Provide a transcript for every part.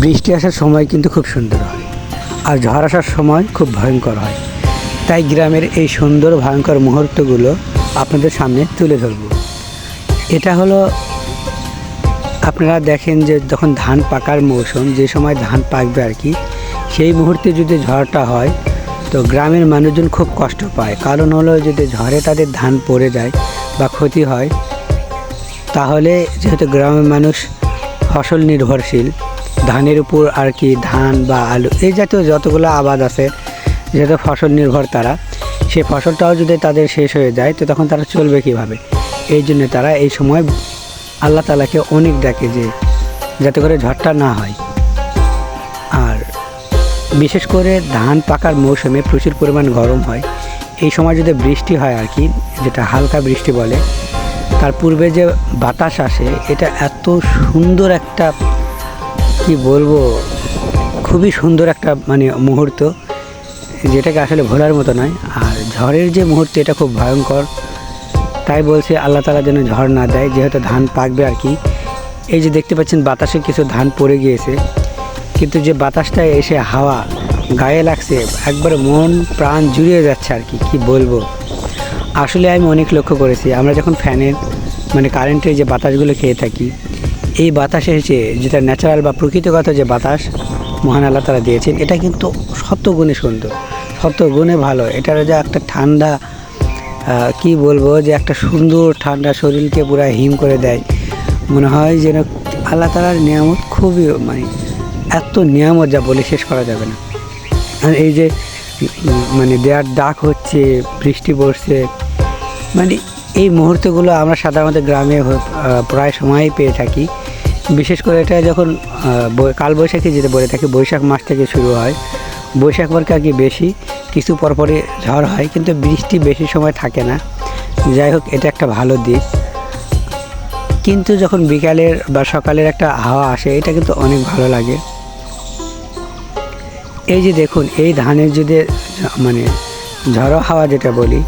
বৃষ্টি আসার সময় কিন্তু খুব সুন্দর হয়। আর ঝড় আসার সময় খুব ভয়ঙ্কর হয়। তাই গ্রামের এই সুন্দর ভয়ঙ্কর মুহূর্তগুলো আপনাদের সামনে তুলে ধরব। এটা হলো, আপনারা দেখেন যে যখন ধান পাকার মৌসুম, যে সময় ধান পাকবে আর কি, সেই মুহূর্তে যদি ঝড়টা হয়, তো গ্রামের মানুষজন খুব কষ্ট পায়। কারণ হলো যদি ঝড়ে তাদের ধান পড়ে যায় বা ক্ষতি হয়, তাহলে যেহেতু গ্রামের মানুষ ফসল নির্ভরশীল ধানের উপর আর কি ধান বা আলু, এই জাতীয় যতগুলো আবাদ আছে যেহেতু ফসল নির্ভর তারা, সেই ফসলটাও যদি তাদের শেষ হয়ে যায়, তো তখন তারা চলবে কীভাবে? এই জন্য তারা এই সময় আল্লাহ তালাকে অনেক ডাকে যে, যাতে করে ঝড়টা না হয়। আর বিশেষ করে ধান পাকার মৌসুমে প্রচুর পরিমাণ গরম হয়। এই সময় যদি বৃষ্টি হয় আর কি, যেটা হালকা বৃষ্টি বলে, তার পূর্বে যে বাতাস আসে, এটা এত সুন্দর একটা কি বলব? খুবই সুন্দর একটা মানে মুহূর্ত, যেটাকে আসলে ভোলার মতো নয়। আর ঝড়ের যে মুহূর্ত, এটা খুব ভয়ঙ্কর। তাই বলছে, আল্লাহ তালা যেন ঝড় না দেয়, যেহেতু ধান পাকবে আর কি। এই যে দেখতে পাচ্ছেন, বাতাসে কিছু ধান পড়ে গিয়েছে। কিন্তু যে বাতাসটা এসে হাওয়া গায়ে লাগছে, একবারে মন প্রাণ জুড়িয়ে যাচ্ছে আর কি কি বলব? আসলে আমি অনেক লক্ষ্য করেছি। আমরা যখন ফ্যানের মানে কারেন্টের যে বাতাসগুলো খেয়ে থাকি এই বাতাস এসে যেটা ন্যাচারাল বা প্রকৃতিগত যে বাতাস, মহান আল্লাহ তারা দিয়েছেন, এটা কিন্তু শত গুণে সুন্দর শত গুণে ভালো। এটার যে একটা ঠান্ডা কি বলব, যে একটা সুন্দর ঠান্ডা শরীরকে পুরো হিম করে দেয়। মনে হয় যেন আল্লাহ তালার নিয়ামত খুবই মানে এত নিয়ামত যা বলে শেষ করা যাবে না। আর এই যে মানে দেয়ার ডাক হচ্ছে, বৃষ্টি পড়ছে মানে এই মুহূর্তগুলো আমরা সাধারণত গ্রামে প্রায় সময়ই পেয়ে থাকি। বিশেষ করে এটা যখন কালবৈশাখী যেটা বলে থাকি, বৈশাখ মাস থেকে শুরু হয়। বৈশাখ মার্কে আর কি বেশি, কিছু পরপরই ঝড় হয়, কিন্তু বৃষ্টি বেশি সময় থাকে না। যাই হোক, এটা একটা ভালো দিক। কিন্তু যখন বিকালের বা সকালের একটা হাওয়া আসে, এটা কিন্তু অনেক ভালো লাগে। এই যে দেখুন, এই ধানের যদি মানে ঝড়ো হাওয়া যেটা বলি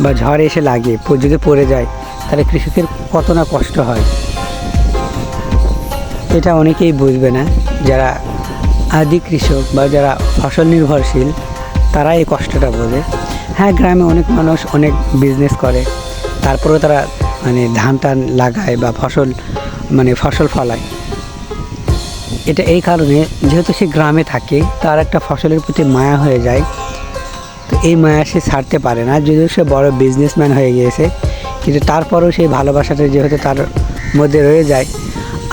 বা ঝড় এসে লাগে যদি পড়ে যায়, তাহলে কৃষকের কত না কষ্ট হয়। এটা অনেকেই বুঝবে না। যারা আদি কৃষক বা যারা ফসল নির্ভরশীল তারা এই কষ্টটা বোঝে। হ্যাঁ গ্রামে অনেক মানুষ অনেক বিজনেস করে। তারপরেও তারা মানে ধান টান লাগায় বা ফসল মানে ফসল ফলায়। এটা এই কারণে, যেহেতু সে গ্রামে থাকে, তার একটা ফসলের প্রতি মায়া হয়ে যায়। এই মায়া সে ছাড়তে পারে না, যদিও সে বড় বিজনেসম্যান হয়ে গিয়েছে, কিন্তু তারপরেও সেই ভালোবাসাটা যেহেতু তার মধ্যে রয়ে যায়।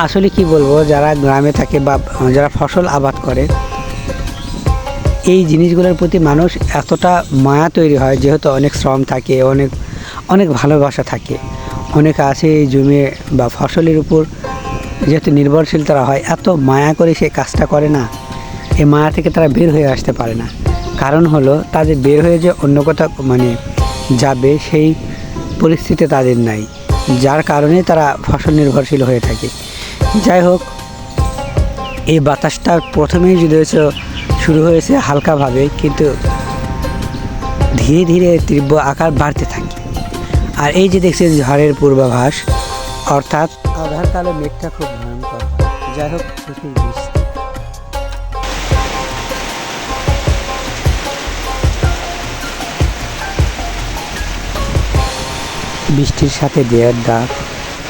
আসলে কি বলব, যারা গ্রামে থাকে বা যারা ফসল আবাদ করে, এই জিনিসগুলোর প্রতি মানুষ এতটা মায়া তৈরি হয়, যেহেতু অনেক শ্রম থাকে, অনেক অনেক ভালোবাসা থাকে। অনেক আছে এই জমি বা ফসলের উপর যেহেতু নির্ভরশীল তারা হয়, এত মায়া করে সেই কাজটা করে না, এই মায়া থেকে তারা বের হয়ে আসতে পারে না। কারণ হলো তাদের বের হয়ে যে অন্য কোথাও মানে যাবে সেই পরিস্থিতি তাদের নাই, যার কারণে তারা ফসল নির্ভরশীল হয়ে থাকে। যাই হোক, এই বাতাসটা প্রথমেই যদি হয়েছে শুরু হয়েছে হালকাভাবে, কিন্তু ধীরে ধীরে তীব্র আকার বাড়তে থাকে। আর এই যে দেখছেন ঝড়ের পূর্বাভাস, অর্থাৎ আধার কালে মেঘটা খুব ভয়ঙ্কর। যাই হোক বৃষ্টি বৃষ্টির সাথে দেয়ার ডাক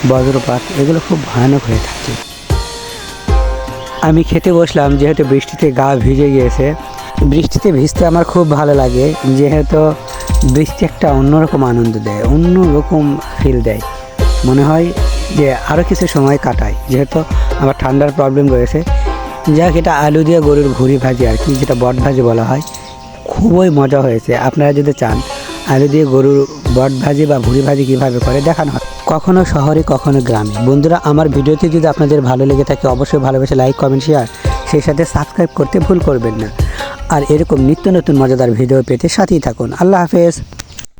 বজ্রপাত, এগুলো খুব ভয়ানক হয়ে থাকে। আমি খেতে বসলাম, যেহেতু বৃষ্টিতে গা ভিজে গিয়েছে। বৃষ্টিতে ভিজতে আমার খুব ভালো লাগে, যেহেতু বৃষ্টি একটা অন্যরকম আনন্দ দেয়, অন্যরকম ফিল দেয়। মনে হয় যে আরও কিছু সময় কাটায় যেহেতু আমার ঠান্ডার প্রবলেম রয়েছে। যাক এটা আলু দিয়ে গরুর ঘুরি ভাজি আর কি, যেটা বট ভাজি বলা হয়, খুবই মজা হয়েছে। আপনারা যদি চান আলু দিয়ে গরুর বট ভাজি বা ভুড়ি ভাজি কীভাবে করে দেখানো হয়? কখনো শহরে, কখনো গ্রামে। বন্ধুরা, আমার ভিডিওটি যদি আপনাদের ভালো লেগে থাকে, অবশ্যই ভালোবেসে লাইক, কমেন্ট, শেয়ার, সেই সাথে সাবস্ক্রাইব করতে ভুল করবেন না। আর এরকম নিত্য নতুন মজাদার ভিডিও পেতে সাথেই থাকুন। আল্লাহ হাফেজ।